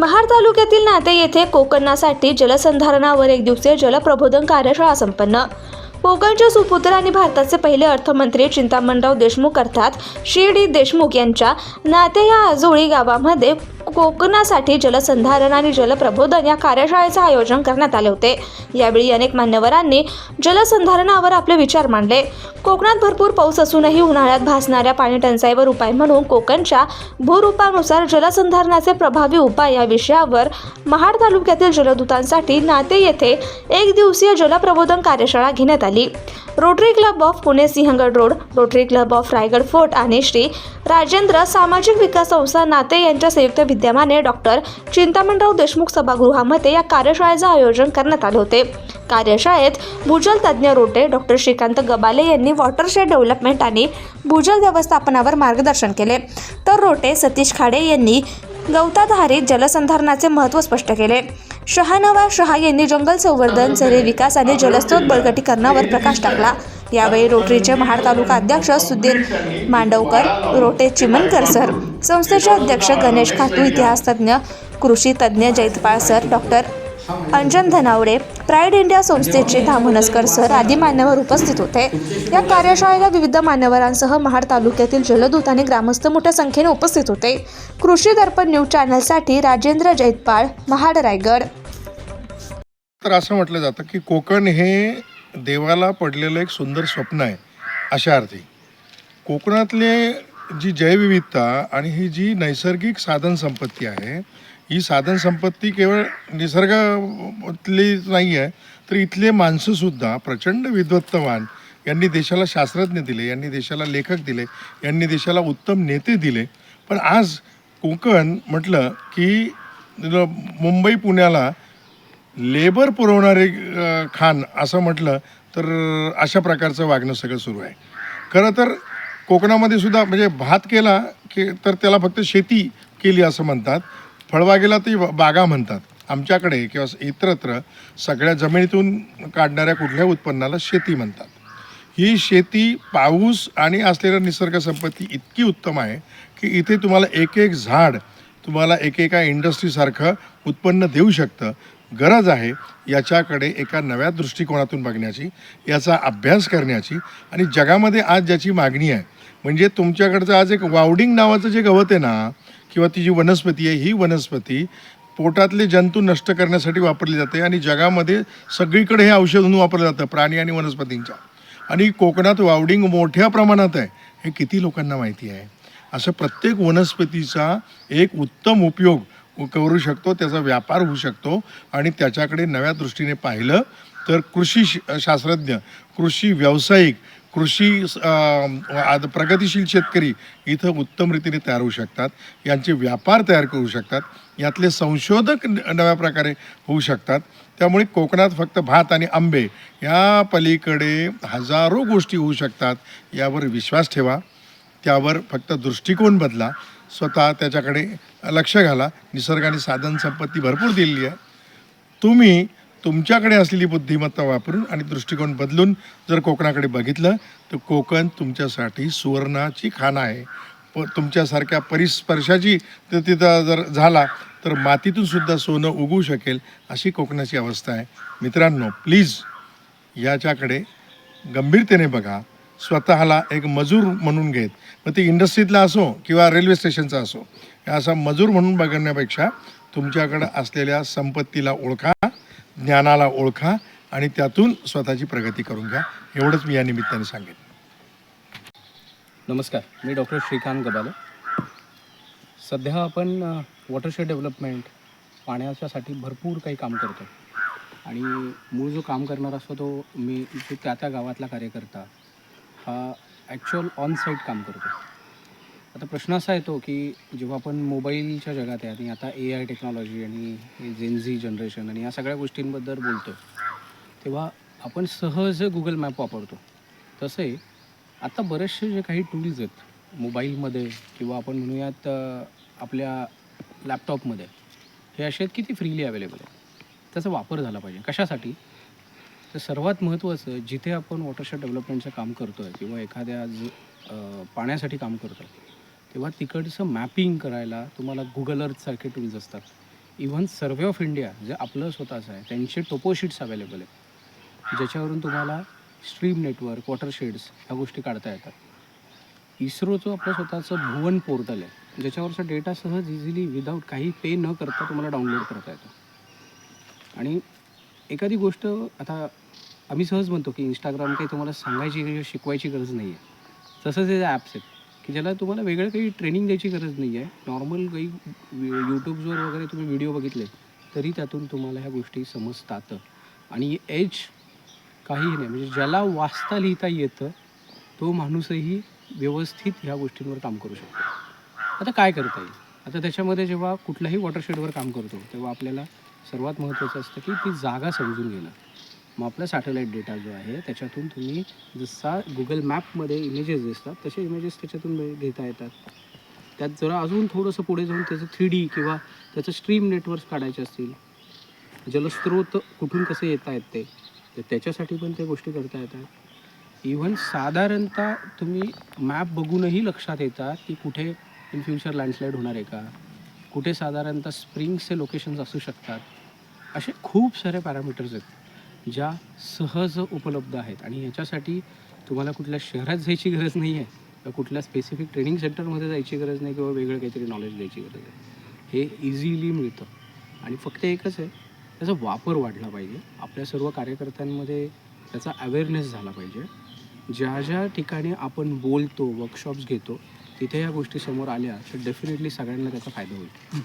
महाड तालुक्यातील नाते येथे कोकणासाठी जलसंधारणावर एक दिवसीय जलप्रबोधन कार्यशाळा संपन्न. कोकणचे सुपुत्र आणि भारताचे पहिले अर्थमंत्री चिंतामणराव देशमुख अर्थात शिर्डी डी देशमुख यांच्या नाते या आजोळी गावामध्ये कोकणासाठी जलसंधारण आणि जलप्रबोधन या कार्यशाळेचे आयोजन करण्यात आले होते. यावेळी अनेक मान्यवरांनी जलसंधारणावर आपले विचार मांडले. कोकणात भरपूर पाऊस असूनही उन्हाळ्यात भासणाऱ्या पाणी टंचाईवर उपाय म्हणून कोकणच्या भूरूपानुसार जलसंधारणाचे प्रभावी उपाय या विषयावर महाड तालुक्यातील जलदूतांसाठी नाते येथे एक दिवसीय जलप्रबोधन कार्यशाळा घेण्यात आली. Rotary club of Pune Sinhagad road Rotary club of Raigad fort आणि श्री राजेंद्र सामाजिक विकास संस्था नाते यांच्या संयुक्त विद्यमाने डॉक्टर चिंतामणराव देशमुख सभागृहामध्ये या कार्यशाळेचे आयोजन करण्यात आले होते. कार्यशाळेत भूजल तज्ज्ञ रोटे डॉक्टर श्रीकांत गबाले यांनी वॉटरशेड डेव्हलपमेंट आणि भूजल व्यवस्थापनावर मार्गदर्शन केले. तर रोटे सतीश खाडे यांनी गवताधारित जलसंधारणाचे महत्त्व स्पष्ट केले. शहानवा शहा यांनी जंगल संवर्धन जरे विकास आणि जलस्रोत बळकटीकरणावर प्रकाश टाकला. यावेळी रोटरीचे महाड तालुका अध्यक्ष सुधीर मांडवकर रोटे चिमनकर सर संस्थेचे अध्यक्ष गणेश खातू इतिहासतज्ञ कृषी तज्ज्ञ Jaitpal sir doctor Anjan Dhanawade pride India संस्थेचे धामनस्कर सर आदी मान्यवर उपस्थित होते. या कार्यशाळेला विविध मान्यवरांसह महाड तालुक्यातील जलदूत आणि ग्रामस्थ मोठ्या संख्येने उपस्थित होते. कृषी दर्पण न्यूज चॅनलसाठी राजेंद्र जैतपाळ महाड रायगड. तर असं म्हटलं जातं की कोकण हे देवाला पडलेलं एक सुंदर स्वप्न आहे अशा अर्थी. कोकणातले जी जैवविविधता आणि ही जी नैसर्गिक साधनसंपत्ती आहे ही साधनसंपत्ती केवळ निसर्गातली नाही आहे तर इथले माणसंसुद्धा प्रचंड विद्वत्तवान यांनी देशाला शास्त्रज्ञ दिले यांनी देशाला लेखक दिले यांनी देशाला उत्तम नेते दिले. पण आज कोकण म्हटलं की मुंबई पुण्याला लेबर पुरवणारे खान असं म्हटलं तर अशा प्रकारचं वागणं सगळं सुरू आहे. खरं तर कोकणामध्ये सुद्धा म्हणजे भात केला की तर त्याला फक्त शेती केली असं म्हणतात. फळबागेला ती बागा म्हणतात. आमच्याकडे किंवा इतरत्र सगळ्या जमिनीतून काढणाऱ्या कुठल्या उत्पन्नाला शेती म्हणतात. ही शेती पाऊस आणि असलेल्या निसर्ग संपत्ती इतकी उत्तम आहे की इथे तुम्हाला एक एक झाड तुम्हाला एकेका इंडस्ट्रीसारखं उत्पन्न देऊ शकतं. गरज आहे याच्याकडे एका नव्या दृष्टिकोनातून बघण्याची याचा अभ्यास करण्याची आणि जगामध्ये आज ज्याची मागणी आहे म्हणजे तुमच्याकडचं आज एक वावडिंग नावाचं जे गवत आहे ना किंवा ती जी वनस्पती आहे ही वनस्पती पोटातले जंतू नष्ट करण्यासाठी वापरली जाते आणि जगामध्ये सगळीकडे हे औषध म्हणून वापरलं जातं प्राणी आणि वनस्पतींच्या. आणि कोकणात वावडिंग मोठ्या प्रमाणात आहे हे किती लोकांना माहिती आहे? असं प्रत्येक वनस्पतीचा एक उत्तम उपयोग करू शकतो त्याचा व्यापार होऊ शकतो आणि त्याच्याकडे नव्या दृष्टीने पाहिलं तर कृषी शास्त्रज्ञ कृषी व्यावसायिक कृषी अं, आद- प्रगतिशील शेतकरी इथं उत्तम रीतीने तयार होऊ शकतात. यांचे व्यापार तयार करू शकतात. यातले संशोधक न- नव्या प्रकारे होऊ शकतात. त्यामुळे कोकणात फक्त भात आणि आंबे या पलीकडे हजारो गोष्टी होऊ शकतात यावर विश्वास ठेवा. त्यावर फक्त दृष्टिकोन बदला. स्वतः त्याच्याकडे लक्ष घाला. निसर्गाने साधन संपत्ती भरपूर दिलेली आहे. तुम्ही तुमच्याकडे असलेली बुद्धिमत्ता वापरून आणि दृष्टिकोन बदलून जर कोकणाकडे बघितलं तर कोकण तुमच्यासाठी सुवर्णाची खाण आहे. प तुमच्यासारख्या परिस्पर्शाची तर तिथं जर झाला तर मातीतून सुद्धा सोनं उगवू शकेल अशी कोकणाची अवस्था आहे. मित्रांनो प्लीज याच्याकडे गंभीरतेने बघा. स्वतःला एक मजूर म्हणून घेत. मग ते इंडस्ट्रीतला असो किंवा रेल्वे स्टेशनचा असो असा मजूर म्हणून बघण्यापेक्षा तुमच्याकडं असलेल्या संपत्तीला ओळखा ज्ञानाला ओळखा आणि त्यातून स्वतःची प्रगती करून घ्या. एवढंच मी या निमित्ताने सांगेन. नमस्कार. मी डॉक्टर श्रीकांत गबाले. सध्या आपण वॉटरशेड डेव्हलपमेंट पाण्याच्यासाठी भरपूर काही काम करतो. आणि मूळ जो काम करणार असतो तो मी जो त्या त्या गावातला कार्यकर्ता हा ॲक्च्युअल ऑन साईट काम करतो. आता प्रश्न असा येतो की जेव्हा आपण मोबाईलच्या जगात आहे आणि आता ए आय टेक्नॉलॉजी आणि जेनझी जनरेशन आणि या सगळ्या गोष्टींबद्दल बोलतो तेव्हा आपण सहज गुगल मॅप वापरतो. तसे आता बरेचसे जे काही टूल्स आहेत मोबाईलमध्ये किंवा आपण म्हणूयात आपल्या लॅपटॉपमध्ये हे असे आहेत की ते फ्रीली अवेलेबल आहेत. त्याचा वापर झाला पाहिजे. कशासाठी? तर सर्वात महत्त्वाचं जिथे आपण वॉटरशेड डेव्हलपमेंटचं काम करतो आहे किंवा एखाद्या ज पाण्यासाठी काम करतो आहे तेव्हा तिकडचं मॅपिंग करायला तुम्हाला गुगल अर्थसारखे टूल्स असतात. इव्हन सर्वे ऑफ इंडिया जे आपलं स्वतःचं आहे त्यांचे टोपोशीट्स अवेलेबल आहेत. ज्याच्यावरून तुम्हाला स्ट्रीम नेटवर्क वॉटरशेड्स ह्या गोष्टी काढता येतात. इस्रोचं आपलं स्वतःचं भुवन पोर्टल आहे ज्याच्यावरचा डेटा सहज इझिली विदाऊट काही पे न करता तुम्हाला डाउनलोड करता येतो. आणि एखादी गोष्ट आता आम्ही सहज म्हणतो की इंस्टाग्राम काही तुम्हाला सांगायची किंवा शिकवायची गरज नाही आहे तसंच हे ॲप्स आहेत की ज्याला तुम्हाला वेगळं काही ट्रेनिंग द्यायची गरज नाही आहे नॉर्मल काही यूट्यूब्सवर वगैरे तुम्ही व्हिडिओ बघितले तरी त्यातून तुम्हाला ह्या गोष्टी समजतात. आणि एज काहीही नाही. म्हणजे ज्याला वाचता लिहिता येतं तो माणूसही व्यवस्थित ह्या गोष्टींवर काम करू शकतो. आता काय करता येईल? आता त्याच्यामध्ये जेव्हा कुठल्याही वॉटरशेडवर काम करतो तेव्हा आपल्याला सर्वात महत्त्वाचं असतं की ती जागा समजून घेणं. मग आपला सॅटेलाईट डेटा जो आहे त्याच्यातून तुम्ही जसा गुगल मॅपमध्ये इमेजेस दिसतात तसे इमेजेस त्याच्यातून घेता येतात. त्यात जरा अजून थोडंसं पुढे जाऊन त्याचं थ्री डी किंवा त्याचं स्ट्रीम नेटवर्क काढायचे असतील जलस्रोत कुठून कसे येत आहेत ते तर त्याच्यासाठी पण त्या गोष्टी करता येतात. इव्हन साधारणतः तुम्ही मॅप बघूनही लक्षात येतात की कुठे इन फ्युचर लँडस्लाईड होणार आहे का? कुठे साधारणतः स्प्रिंग्सचे लोकेशन्स असू शकतात? असे खूप सारे पॅरामीटर्स आहेत. ज्या सहज उपलब्ध आहेत. आणि याच्यासाठी तुम्हाला कुठल्या शहरात जायची गरज नाही आहे किंवा कुठल्या स्पेसिफिक ट्रेनिंग सेंटरमध्ये जायची गरज नाही किंवा वेगळं काहीतरी नॉलेज द्यायची गरज आहे हे इझिली मिळतं. आणि फक्त एकच आहे त्याचा वापर वाढला पाहिजे. आपल्या सर्व कार्यकर्त्यांमध्ये त्याचा अवेअरनेस झाला पाहिजे. ज्या ज्या ठिकाणी आपण बोलतो वर्कशॉप्स घेतो तिथे या गोष्टी समोर आल्या तर डेफिनेटली सगळ्यांना त्याचा फायदा होईल.